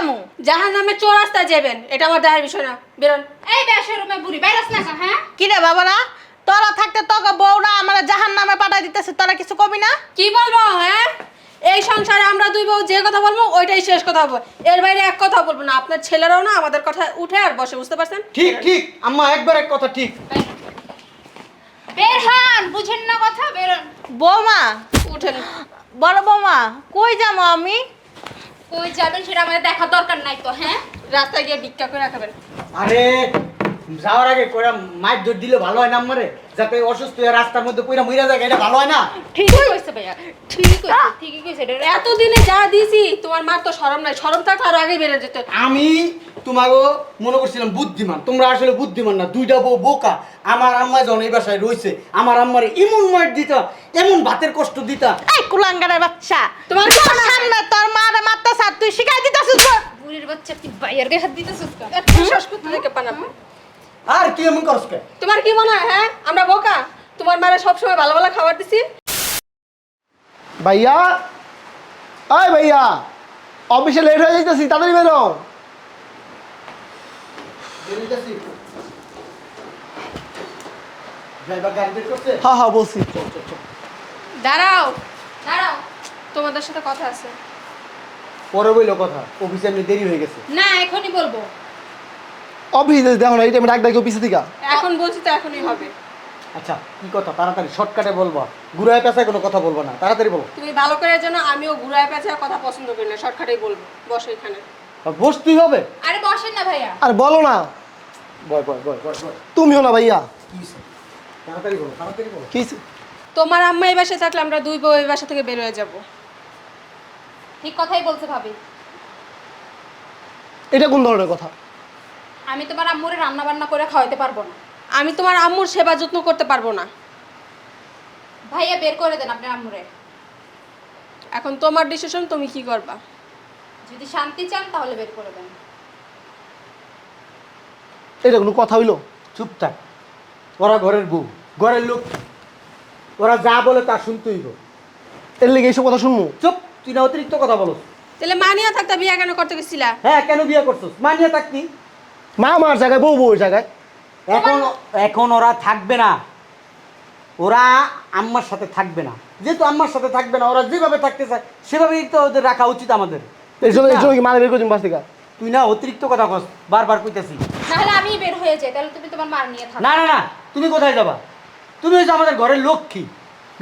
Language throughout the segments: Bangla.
যামু জাহান নামে চোর রাস্তায় যাবেন। এটা আমার দেখার বিষয় না। বেরোন। এই বেশের রুমে বুড়ি বাইরাস না কেন, হ্যাঁ? কি রে বাবারা? তোরা থাকতে তোকে বউরা আমার জাহান নামে পাঠাই দিতেছে তোরা কিছু কবি না? কি বলব হ্যাঁ? এই সংসারে আমরা দুই বউ যে কথা বলব ওইটাই শেষ কথা বলব এর বাইরে এক কথা বলব না। আপনার ছেলেরাও না আমাদের কথা উঠে আর বসে বুঝতে পারছেন? ঠিক ঠিক। আম্মা একবার এক কথা ঠিক। বের হন বুঝেন না কথা বেরোন। বৌমা উঠেন। বড় বৌমা কই যাব আমি? কই যাবেন সেটা আমাদের দেখার দরকার নাই তো হ্যাঁ? রাস্তায় গিয়ে ভিক্ষা করে রাখাবেন আরে যাওয়ার আগে কইরা দৌড় দিলে ভালো হয় না আমারে। যাতে অসুস্থ হয়ে রাস্তার মধ্যে মইরা যায় এটা ভালো হয় না? ঠিকই কইছে ভাইয়া ঠিকই কইছে ঠিকই কইছে। এটা এতদিনে যা দিছি তোমার মার তো শরম নাই। শরম থাকলে আরও আগে বেড়ে যেত। আমি তোমাকে মনে করছিলাম বুদ্ধিমান। তোমরা আসলে বুদ্ধিমান না দুইটা বউ বোকা। আমার আম্মা যখন এই বাসায় রয়েছে আমার আম্মারে এমন মার দিতা এমন ভাতের কষ্ট দিতা। এই কুলাঙ্গারের বাচ্চা তোমার? সামনে তোর মারে মারতে সার তুই শিখাই দিতেছিস বুড়ির বাচ্চা তুই বাইয়ের গায়ে হাত দিতেছিস কেন? এত শ্বাস করতে থেকে পানাবো আর কি এমন করস কে? তোমার কি মনে হয় হ্যাঁ? আমরা বোকা? তোমার মারা সবসময় ভালো ভালো খাবার দিছি? ভাইয়া? আয় ভাইয়া। অফিসে লেট হয়ে যাইতেছি তাড়াতাড়ি বেরো। করছে? হ্যাঁ হ্যাঁ বলছি। দাঁড়াও দাঁড়াও। তোমাদের সাথে কথা আছে। পরে বইলো কথা অফিসে এমনি দেরি হয়ে গেছে। না এখনই বলব। অফিসে দেখো না এই টাইমে ডাক ডাকি অফিসে থেকে? এখন বলছি তো এখনই হবে। আচ্ছা কি কথা? তাড়াতাড়ি শর্টকাটে বলবা। ঘুরায় পেঁচায় কোনো কথা বলব না। তাড়াতাড়ি বলো। তুমি ভালো করে জানো আমিও ঘুরায় পেঁচায় কথা পছন্দ করি না। শর্টকাটেই বলব বসো এখানে। বসতেই হবে? আরে বসেন না ভাইয়া। আর বলো না। বয় বয় বয় বয় বয়। তুমিও না ভাইয়া। কি তাড়াতাড়ি বলো তাড়াতাড়ি বলো। কি তোমার আম্মা এই বাসায় থাকলে আমরা দুই বউ এই বাসা থেকে বের হয়ে যাব। ঠিক কথাই বলছে ভাবি। এটা কোন ধরনের কথা? আমি তোমার আম্মুরে রান্না বান্না করে খাওয়াতে পারব না। আমি তোমার আম্মুর সেবা যত্ন করতে পারব না। ভাইয়া বের করে দেন আপনার আম্মুরে। এখন তোমার ডিসিশন তুমি কি করবা? যদি শান্তি চান তাহলে বের করে দেন। এটা কোনো কথা হইল? চুপ থাক। ওরা ঘরের বউ। ঘরের লোক। ওরা যা বলে তা শুনতেই হবে এর লেগে এইসব কথা শুনব? চুপ। তুই না অতিরিক্ত কথা বলো তাহলে মানিয়া থাকতে বিয়া কেন করতে গেছিলা? হ্যাঁ কেন বিয়ে করছিস? মানিয়া থাকতি মা মার জায়গায় বউ বউর জায়গায়। এখন এখন ওরা থাকবে না। ওরা আম্মার সাথে থাকবে না। যেহেতু আম্মার সাথে থাকবে না ওরা যেভাবে থাকতে চায় সেভাবেই তো ওদের রাখা উচিত আমাদের। এই জন্য এই জন্য কি মানে বের করে দিন বাস থেকে তুই না অতিরিক্ত কথা কস বারবার কইতেছি। তাহলে আমি বের হয়ে যাই তাহলে তুমি তোমার মার নিয়ে থাকো। না না না তুমি কোথায় যাবা? তুমি হচ্ছে আমাদের ঘরের লক্ষ্মী।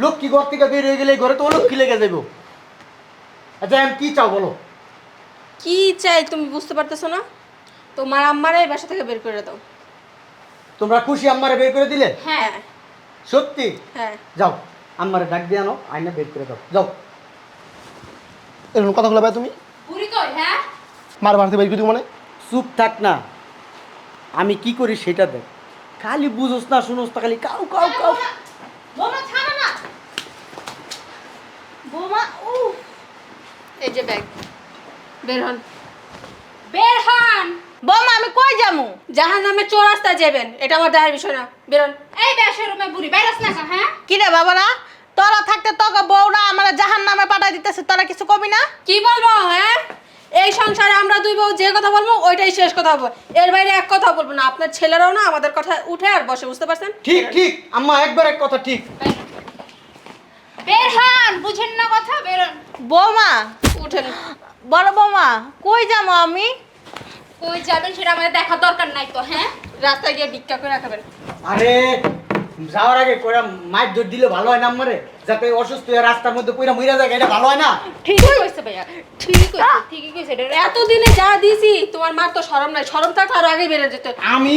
লক্ষ্মী ঘর থেকে বের হয়ে গেলে ঘরে তো লক্ষ্মী লেগে যাইব। আচ্ছা আমি কি চাও বলো? কি চাই তুমি বুঝতে পারতেছো না? তোমার আম্মারে বাসা থেকে বের করে দাও। তোমরা খুশি আম্মারে বের করে দিলে? হ্যাঁ। সত্যি? হ্যাঁ। যাও আম্মারে ডাক দিয়ে আনো আইনা বের করে দাও। যাও। এরকম কথা বলে তুমি? বুড়ি কই হ্যাঁ? মার মারতে বের করে মানে? চুপ থাক না। আমি কি করি সেটা দেখ। খালি বুঝোস না শুনোস না খালি কাউ কাউ কাউ। বোমা ছাড়ো না। বোমা এই যে ব্যাগ। বের হন। বের হন। বৌমা আমি কই যামু জাহান নামে চোর রাস্তায় যাবেন। এটা আমার দেখার বিষয় না। বেরোন এই বেশের রুমে বুড়ি বাইরাস না হ্যাঁ? কি রে বাবারা? তোরা থাকতে তোকে বউরা আমার জাহান নামে পাঠাই দিতেছে তোরা কিছু কবি না? কি বলব হ্যাঁ? এই সংসারে আমরা দুই বউ যে কথা বলব ওইটাই শেষ কথা বলব। এর বাইরে এক কথা বলব না। আপনার ছেলেরাও না আমাদের কথা উঠে আর বসে বুঝতে পারছেন? ঠিক ঠিক। আম্মা একবার এক কথা ঠিক। বের হন বুঝেন না কথা বেরোন। বৌমা উঠেন। বড় বৌমা কই যাব আমি? কই যাবেন সেটা আমাদের দেখার দরকার নাই তো হ্যাঁ? রাস্তায় গিয়ে ভিক্ষা করে রাখাবেন আরে যাওয়ার আগে কইরা মায়ের দুধ দিলে ভালো হয় না আমারে। যাতে অসুস্থ হয়ে রাস্তার মধ্যে পইরা মইরা যায় এটা ভালো হয় না? ঠিকই কইছে ভাইয়া ঠিকই কইছে ঠিকই কইছে এটা এতদিনে যা দিছি তোমার মার তো শরম নাই। শরম থাকলে আরও আগে বেড়ে যেত। আমি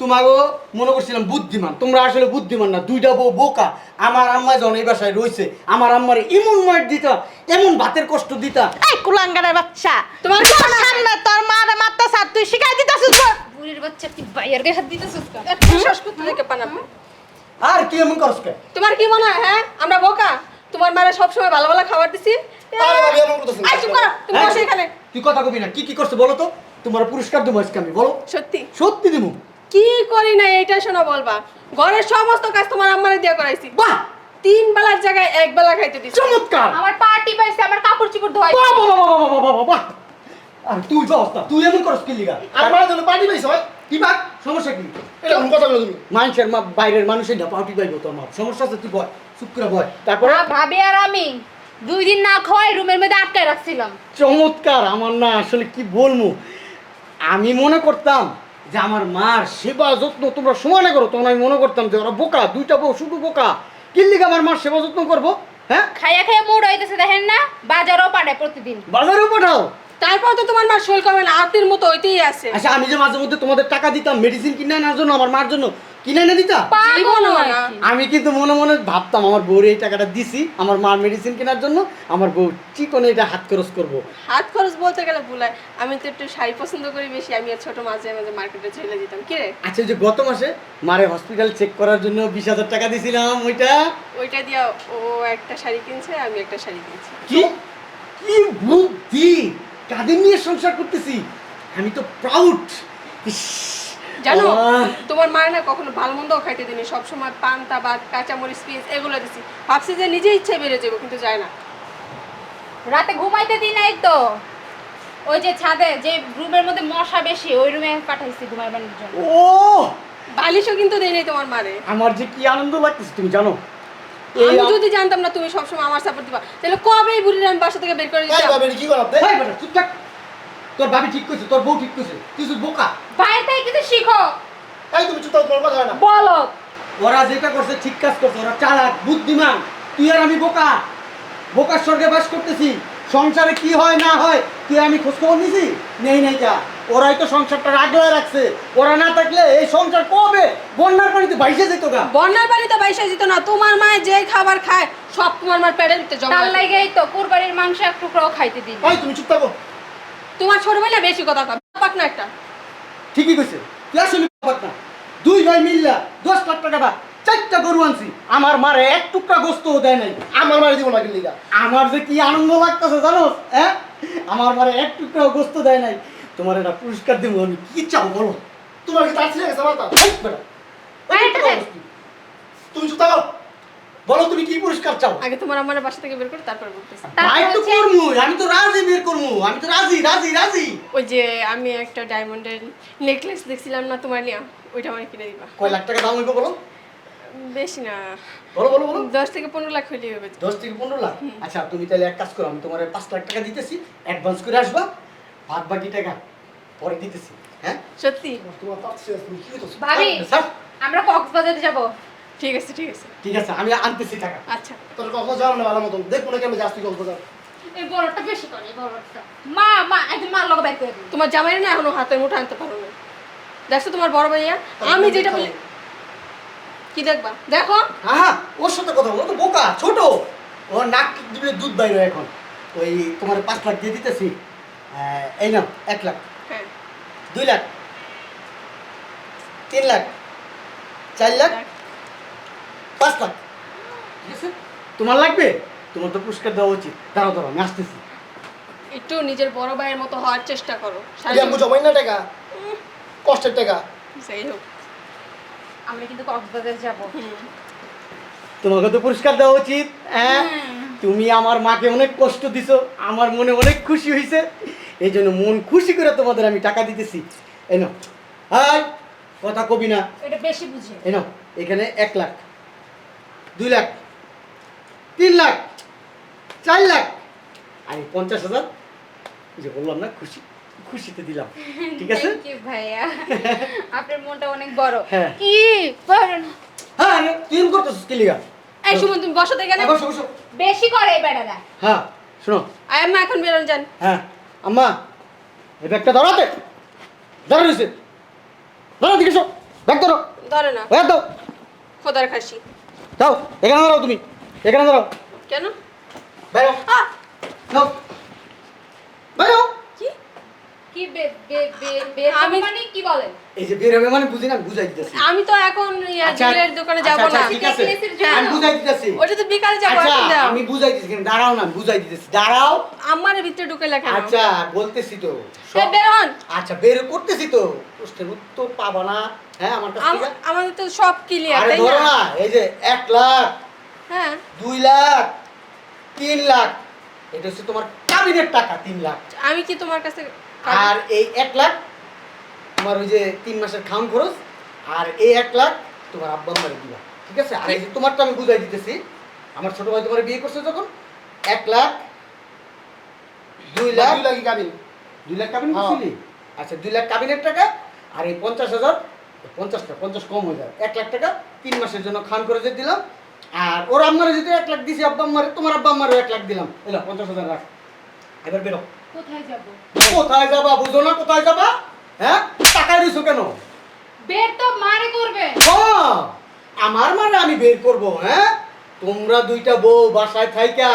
তোমাকে মনে করছিলাম বুদ্ধিমান তোমরা আসলে বুদ্ধিমান না দুইটা বউ বোকা। আমার আম্মা যখন এই বাসায় রয়েছে আমার আম্মারে এমন মার দিতা এমন ভাতের কষ্ট দিতা। এই কুলাঙ্গারের বাচ্চা তোমার? সামনে তোর মারে মারতে সার তুই শিখাই দিতেছিস বুড়ির বাচ্চা তুই বাইয়ের গায়ে হাত দিতেছিস কেন? এত শ্বাস করতে থেকে পানাবো আর কি এমন করস কে তোমার কি মনে হয় হ্যাঁ আমরা বোকা তোমার মারা সবসময় ভালো ভালো খাবার দিছি আরে ভাবি, এমন করতেছেন আই, চুপ করো, তুমি হ্যাঁ? বসো এখানে। তুই কথা কবি না কি কি করছে বলো তো তোমার পুরস্কার দেবো আজকে আমি বলো সত্যি সত্যি দিমু কি করি না এইটা শোনা বলবা ঘরের সমস্ত কাজ তোমার আম্মারে দিয়ে করাইছি বাহ তিন বেলার জায়গায় এক বেলা খাইতে দিছি চমৎকার আমার পার্টি পাইছে আমার কাপড় চোপড় ধোয়াই বাহ বাহ বাহ বাহ বাহ বাহ আর তুই যাস না তুই এমন করস কি লিগা আমার জন্য পার্টি পাইছ হয় কি বাক সমস্যা কি? এটা কোন কথা বলো তুমি। মানুষের মা বাইরের মানুষের না পাউটি পাইবো তোর মা সমস্যা আছে তুই বয় চুপ করে বয় তারপরে? ভাবি আর আমি দুই দিন না খাওয়াই রুমের মধ্যে আটকায় রাখছিলাম। চমৎকার আমার না আসলে কি বলব? আমি মনে করতাম যে আমার মার সেবা যত্ন তোমরা সমানে করো তখন আমি মনে করতাম যে ওরা বোকা দুইটা বউ শুধু বোকা। কি লিগে আমার মার সেবা যত্ন করব? হ্যাঁ? খাইয়া খাইয়া মুড হইতেছে দেখেন না? বাজারও পাঠায় প্রতিদিন। বাজারেও পাঠাও? তারপর তো তোমার মা শৈল কমে না আত্মীর মতো ওইতেই আছে। আচ্ছা আমি যে মাঝে মধ্যে তোমাদের টাকা দিতাম মেডিসিন কিনে আনার জন্য আমার মার জন্য কিনে এনে নাকি? না। আমি কিন্তু মনে মনে ভাবতাম আমার বউর এই টাকাটা দিছি আমার মার মেডিসিন কেনার জন্য আমার বউ চিকনে এটা হাত খরচ করব। হাত খরচ বলতে গেলে ভুলায় আমি তো একটু শাড়ি পছন্দ করি বেশি আমি আর ছোট মাঝে মাঝে মার্কেটে চলে যেতাম। কি রে? আচ্ছা ওই যে গত মাসে মারে হসপিটাল চেক করার জন্য বিশ হাজার টাকা দিছিলাম ওইটা? ওইটা দিয়া ও একটা শাড়ি কিনছে আমি একটা শাড়ি কিনছি। কি? কি বুদ্ধি? কাদের নিয়ে সংসার করতেছি? আমি তো প্রাউড জানো তোমার মায়ের না কখনো ভালো মন্দও খাইতে দিনি সবসময় পান্তা ভাত কাঁচামরিচ পিস এগুলো দিছি। ভাবছি যে নিজে ইচ্ছে বেড়ে যাব কিন্তু যায় না। রাতে ঘুমাইতে দিই নাই তো। ওই যে ছাদে যে রুমের মধ্যে মশা বেশি ওই রুমে পাঠাইছি ঘুমাইবার জন্য। ও! বালিশও কিন্তু দেই নাই তোমার মারে। আমার যে কি আনন্দ লাগতেছে তুমি জানো? আমি যদি জানতাম না তুমি সবসময় আমার সাপোর্ট দিবা তাহলে কবেই বুড়ির আমি বাসা থেকে বের করে তাই দিতাম? ভাবে কি বেটা, চুপ থাক। তোর ভাবি ঠিক করছে তোর বউ ঠিক তুই শুধু বোকা। বাইরে থেকে কিছু শিখো। তাই তুমি চুপ থাকো, কথা হয় না। বলো। ওরা যেটা করছে ঠিক কাজ করছে ওরা চালাক বুদ্ধিমান। তুই আর আমি বোকা। বোকার স্বর্গে বাস করতেছি। সংসারে কি হয় না হয় তুই আমি খোঁজ খবর নিছি? নেই নেই যা। ওরাই তো সংসারটা আগলে রাখছে। ওরা না থাকলে এই সংসার কবে? বন্যার পানিতে ভাইসে যেত গা। বন্যার বাড়িতে বাইসা যেত না। তোমার মায়ে যে খাবার খায় সব তোমার মার পেটের ভিতরে জমা তার লাগেই তো কুরবানির মাংস এক টুকরাও খাইতে দিই। ভাই তুমি চুপ থাকো। তোমার ছোট ভাই না বেশি কথা কয়। পাক না একটা। ঠিকই কইছে। তুই আসলে বোকা না। দুই ভাই মিল্লা দশ লাখ টাকা দা চারটা গরু আনছি। আমার মারে এক টুকরা গোস্তও দেয় নাই। আমার বাড়ি দিব না কিন্তু লিগা আমার যে কি আনন্দ লাগতেছে জানো হ্যাঁ? আমার মারে এক টুকরাও গোস্ত দেয় নাই। তোমার একটা পুরস্কার দেবো আমি কি চাও বলো? তোমার কি ছিল গেছে দেখ। তুমি চুপ থাকো। বলো তুমি কি পুরস্কার চাও? আগে তোমার আমার বাসা থেকে বের করে তারপর বলতেছি। ভাই তো করমু আমি তো রাজি বের করমু আমি তো রাজি রাজি রাজি। ওই যে আমি একটা ডায়মন্ডের নেকলেস দেখছিলাম না তোমার নিয়ে ওইটা আমার কিনে দিবা। কয় লাখ টাকা দাম হইব বলো? বেশি না। বলো বলো বলো। দশ থেকে পনেরো লাখ হইলেই হবে। দশ থেকে পনেরো লাখ? আচ্ছা তুমি তাহলে এক কাজ করো আমি তোমার পাঁচ লাখ টাকা দিতেছি অ্যাডভান্স করে আসবা। বাদ বাকি টাকা পরে দিতেছি হ্যাঁ? সত্যি? তোমার তুমি কি ভাবি স্যার। আমরা কক্সবাজারে যাব। ঠিক আছে ঠিক আছে। ঠিক আছে আমি আনতেছি টাকা। আচ্ছা। তোর কখন যাও না ভালো মতন দেখব না কেন যাচ্ছি কক্সবাজার। এই বড়টা বেশি করে বড়টা। মা মা একদিন মার লগে বাইক করে তোমার জামাই না এখনও হাতের মুঠো আনতে পারো না দেখছ তোমার বড় ভাইয়া? আমি যেটা বলি কি দেখবা? দেখো। হ্যাঁ হ্যাঁ ওর সাথে কথা বলো তো বোকা ছোট। ওর নাক দিবে দুধ বাইরে এখন। ওই তোমার পাঁচ লাখ দিয়ে দিতেছি। এই নাও এক লাখ। হ্যাঁ। দুই লাখ। তিন লাখ। চার লাখ। পাঁচ লাখ। ঠিক আছে তোমার লাগবে? তোমার তো পুরস্কার দেওয়া উচিত। দাঁড়াও দাঁড়াও আমি আসতেছি। একটু নিজের বড় ভাইয়ের মতো হওয়ার চেষ্টা করো। ইয়া বুঝো মাইনা টাকা? কষ্টের টাকা? সেই হোক। আমরা কিন্তু কক্সবাজার যাব। হুম। তোমাকে তো পুরস্কার দেওয়া উচিত হ্যাঁ? তুমি আমার মাকে অনেক কষ্ট দিছো আমার মনে অনেক খুশি হয়েছে এই জন্য মন খুশি করে তোমাদের আমি টাকা দিতেছি। এই নাও। হাই কথা কবি না। এটা বেশি বুঝে। এই নাও এখানে এক লাখ দুই লাখ তিন লাখ চার লাখ। আর এই পঞ্চাশ হাজার যে বললাম না খুশি খুশিতে দিলাম। ঠিক আছে? থ্যাংক ইউ ভাইয়া। আপনার মনটা অনেক বড়। হ্যাঁ। কি? বলেন? হ্যাঁ আরে, তুই এরকম করতেছিস কি লিগা? এই সুমন তুমি বসো তো এখানে। হ্যাঁ, বসো বসো। বেশি করে এই বেড়াটা। হ্যাঁ শোনো। আয় আম্মা এখন বেরোন যান। হ্যাঁ। আম্মা এই ব্যাগটা ধরাতে ধরো রয়েছে ধরো দিকে ব্যাগ ধরো। ধরে না। ব্যাগ দাও। খোদার খাসি। দাও এখানে দাঁড়াও তুমি। এখানে দাঁড়াও। কেন? বেরো। আহ! যাও বেরো কি কি বে বে বে আমি- আমি মানে কি বলেন? এই যে বের হবে মানে বুঝি না বুঝাই দিতেছি। আমি তো এখন দোকানে যাব না। ঠিক আছে। আমি বুঝাই দিতেছি। ওটা তো বিকালে যাব এখন দাও। আমি বুঝাই দিতেছি কিন্তু দাঁড়াও না বুঝাই দিতেছি। দাঁড়াও। আমার ভিতরে ঢুকে লেখা আচ্ছা বলতেছি তো। এই বের হন। আচ্ছা বের করতেছি তো। প্রশ্নের উত্তর পাবা না। হ্যাঁ আমার কাছ আমাদের তো সব ক্লিয়ার আরে ধরো না? না এই যে এক লাখ হ্যাঁ। দুই লাখ তিন লাখ। এটা হচ্ছে তোমার কাবিনের টাকা তিন লাখ। আমি কি তোমার কাছে আর এই এক লাখ তোমার ওই যে তিন মাসের খাওয়ান খরচ আর এই এক লাখ তোমার আব্বা আম্মারে দিবা ঠিক আছে? আর এই যে তোমারটা আমি বুঝাই দিতেছি আমার ছোট ভাই তোমার বিয়ে করছে যখন এক লাখ দুই লাখ দুই লাখই কাবিন। দুই লাখ কাবিন হ্যাঁ। করছিলি আচ্ছা দুই লাখ কাবিনের টাকা আর এই পঞ্চাশ হাজার পঞ্চাশটা পঞ্চাশ কম হয়ে যায়। এক লাখ টাকা তিন মাসের জন্য খান করে যে দিলাম। আর ওর আম্মারে যদি এক লাখ দিছি আব্বা আম্মারে তোমার আব্বা আম্মারও এক লাখ দিলাম। এলো পঞ্চাশ হাজার রাখ। এবার বেরো। কোথায় যাব? কোথায় যাবা? বুঝো না কোথায় যাবা? হ্যাঁ? টাকা দিছো কেন? বের তো মারে করবে। হ্যাঁ, আমার মানে আমি বের করব হ্যাঁ? তোমরা দুইটা বউ বাসায় থাইকা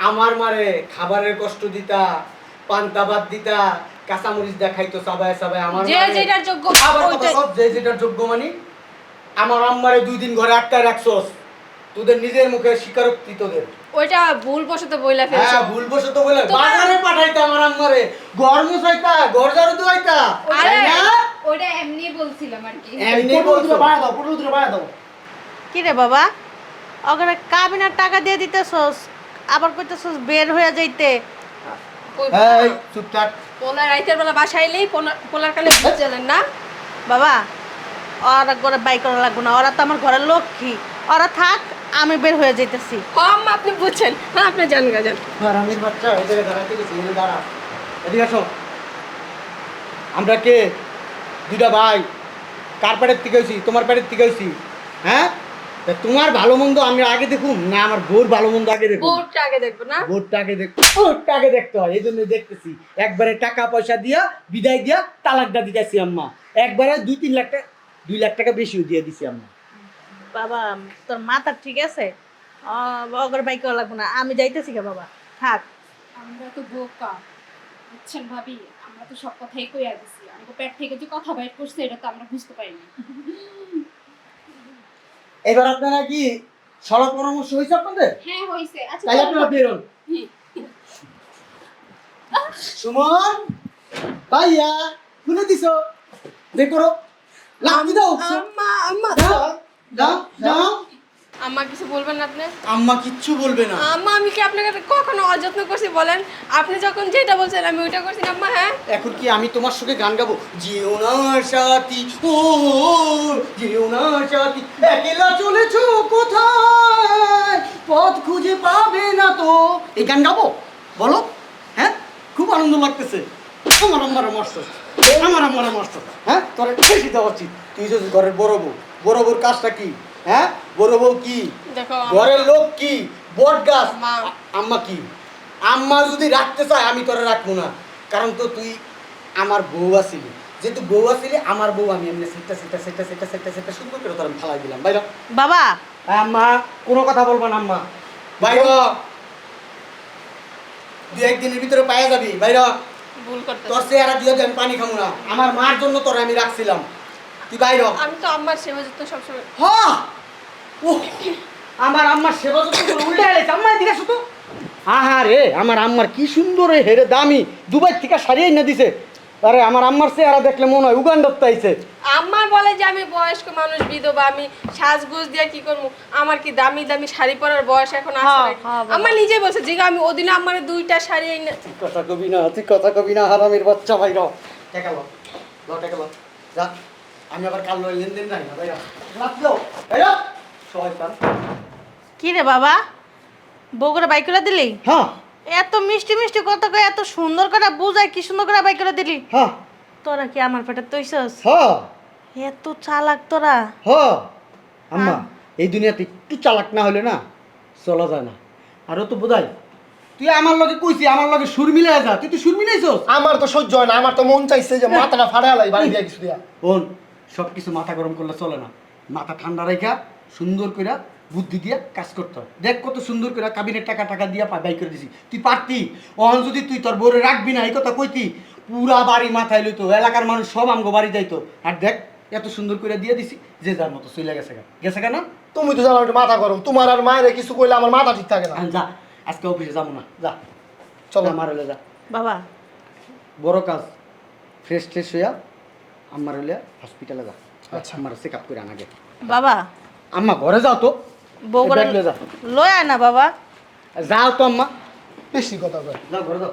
আমার মারে খাবারের কষ্ট দিতা পান্তা ভাত দিতা কাঁচামরিচ দেখাইতো সাবায় সাবায় আমার যে যেটার যোগ্য আবার কথা কও, যে যেটার যোগ্য মানি। আমার আম্মারে দুই দিন ঘরে আটকায় রাখছস। তোদের নিজের মুখে স্বীকারোক্তি তোদের। ওইটা ভুল বসত বইলা ফেলছো। হ্যাঁ ভুল বসত বলে বাজারে পাঠাইতা আমার আম্মারে। ঘর মুছাইতা ঘর ঝাড়ু দুয়াইতা আরে, না? ওটা এমনি বলছিলাম আর কি। এমনি বলছো। বাড়া দাও পনেরো দিনে বাড়া দাও। কি রে বাবা ওখানে কাবিনের টাকা দিয়ে দিতেছস আবার কইতেছস বের হয়ে যাইতে। এই চুপ থাক। পোলা রাইতের বেলা বাসায় এলেই পোলার কালে বুঝছিলেন না? বাবা ওরা করে বাই করা লাগবে না ওরা তো আমার ঘরের লক্ষ্মী। ওরা থাক আমি বের হয়ে যাইতেছি। কম আপনি বুঝছেন। হ্যাঁ আপনি জান গা জান হারামির বাচ্চা এই জায়গায় দাঁড়াতে গেছি এখানে দাঁড়া। এদিকে আসো। আমরা কে? দুইটা ভাই। কার পেটের থেকে হয়েছি তোমার পেটের থেকে হয়েছি হ্যাঁ? তা তোমার ভালো মন্দ আমি আগে দেখুন না আমার বোর ভালো মন্দ আগে দেখুন বোর্ডটা আগে দেখব না? বোরটা আগে দেখ বোরটা আগে দেখতে হয় এই জন্য দেখতেছি। একবারে টাকা পয়সা দিয়া বিদায় দিয়া তালাকটা দিতেছি আম্মা। একবারে দুই তিন লাখ টাকা দুই লাখ টাকা বেশিও দিয়ে দিছি আম্মা। বাবা তোর মাথা ঠিক আছে? ওগর বাই করা লাগবে না। আমি যাইতেছি গে বাবা। থাক। আমরা তো বোকা। বুঝছেন ভাবি? আমরা তো সব কথাই কইয়া দিছি। আমাকে পেট থেকে যে কথা বাইর করছে এটা তো আমরা বুঝতে পারিনি। এবার আপনারা কি সড়ক পরামর্শ হয়েছে আপনাদের? হ্যাঁ হইছে আচ্ছা তাই চলো। আপনারা বেরোন সুমন ভাইয়া খুলে দিছো। লাঠি দাও আম্মা আম্মা। যাও যাও আম্মা কিছু বলবেন না আপনি? আম্মা কিচ্ছু বলবে না। আম্মা আমি কি আপনাকে কখনো অযত্ন করছি বলেন? আপনি যখন যেটা বলছেন আমি ওইটা করছি না, আম্মা হ্যাঁ? এখন কি আমি তোমার সঙ্গে গান গাবো? যেও না সাথী ও যেও না সাথী একলা চলেছো কোথায়? পথ খুঁজে পাবে না তো। এই গান গাবো? বলো। হ্যাঁ? খুব আনন্দ লাগতেছে। আমার আমার মস্ত আমার আমার মস্ত হ্যাঁ? তোর বেশি দেওয়া উচিত। তুই যদি ঘরের বড় বউ বড় বউর কাজটা কি? হ্যাঁ? বড় বউ কি? ঘরের লোক কি? বট গাছ? আম্মা কি? আম্মা যদি রাখতে চায় আমি তোরা রাখব না। কারণ তো তুই আমার বউ আসিলি যেহেতু বউ আসিলি আমার বউ আমি এমনি সেটা সেটা সেটা সেটা সেটা সেটা সুন্দর করে তোর আমি ফালাই দিলাম। বাইর বাবা! হ্যাঁ, আম্মা কোনো কথা বলবা না আম্মা। বাইর। দুই একদিনের ভিতরে পায়ে যাবি। বাইর। ভুল করতে তোর চেহারা দিয়ে আমি পানি খামু না। আমার মার জন্য তোর আমি রাখছিলাম। তুই বাইর। আমি তো আম্মার সেবা যত্ন সবসময় হ! আমার আম্মার সেবা যত্ন উল্টে গেছে আম্মা এদিকে শুধু তো। আহা রে আমার আম্মার কি সুন্দর হেরে দামি। দুবাই থেকে সারিয়ে এনে দিছে। আরে আমার আম্মার চেহারা দেখলে মনে হয় উগান্ডার তাইছে আম্মার বলে যে আমি বয়স্ক মানুষ বিধবা আমি সাজগুজ দিয়ে কি করব? আমার কি দামি দামি শাড়ি পরার বয়স এখন আসে হ্যাঁ। হ্যাঁ। আম্মা নিজে বলছে যে আমি ওদিনে আমার দুইটা শাড়ি এনে তুই কথা কবি না তুই কথা কবি না হারামির বাচ্চা ভাই র। টাকা লো ল টাকা লো। যা আমি আবার কাল লেনদেন নাই না ভাই রাখ দাও ভাই র সবাই পান কি রে বাবা? বউ বাইক করে দিলি? হ্যাঁ। এত মিষ্টি মিষ্টি কথা কয়ে এত সুন্দর করে বুঝায় কি সুন্দর করে বাই করে দিলি? হ্যাঁ। তোরা কি আমার পেটে তৈছস? হ্যাঁ এত চালাক তোরা। হ। আম্মা এই দুনিয়াতে একটু চালাক না হলে না চলা যায় না। আরও তো বোধাই তুই আমার লগে কইছি আমার লগে সুর মিলে যা তুই তো সুর মিলাইছস? আমার তো সহ্য হয় না আমার তো মন চাইছে যে মাথাটা ফাড়ালাই বাড়ি দিয়ে কিছু দিয়া বোন সব কিছু মাথা গরম করলে চলে না। মাথা ঠান্ডা রেখা সুন্দর কইরা বুদ্ধি দিয়া কাজ করতে হয়। দেখ কত সুন্দর করে কাবিনের টাকা টাকা দিয়া পা- বাই করে দিছি। তুই পারতি? অহন যদি তুই তোর বউরে রাখবি না এই কথা কইতি পুরা বাড়ি মাথায় লইতো এলাকার মানুষ সব আমগো বাড়ি যাইতো। আর দেখ এত সুন্দর করে দিয়ে দিছি যে যার মতো চলে গেছে গা। গেছে কেন তুমি তো জানো একটু মাথা গরম তোমার আর মায়ের কিছু কইলে আমার মাথা ঠিক থাকে না। যা আজকে অফিসে যাব না যা। চলো। আমার হলে যা। বাবা। বড় কাজ ফ্রেশ ট্রেশ হইয়া আমার হলে হসপিটালে যা। আচ্ছা। আমার চেক আপ করে আনাগে বাবা। আম্মা ঘরে যাও তো। বউ করে লয় না বাবা। যাও তো আম্মা। বেশি কথা কয়। যাও ঘরে যাও।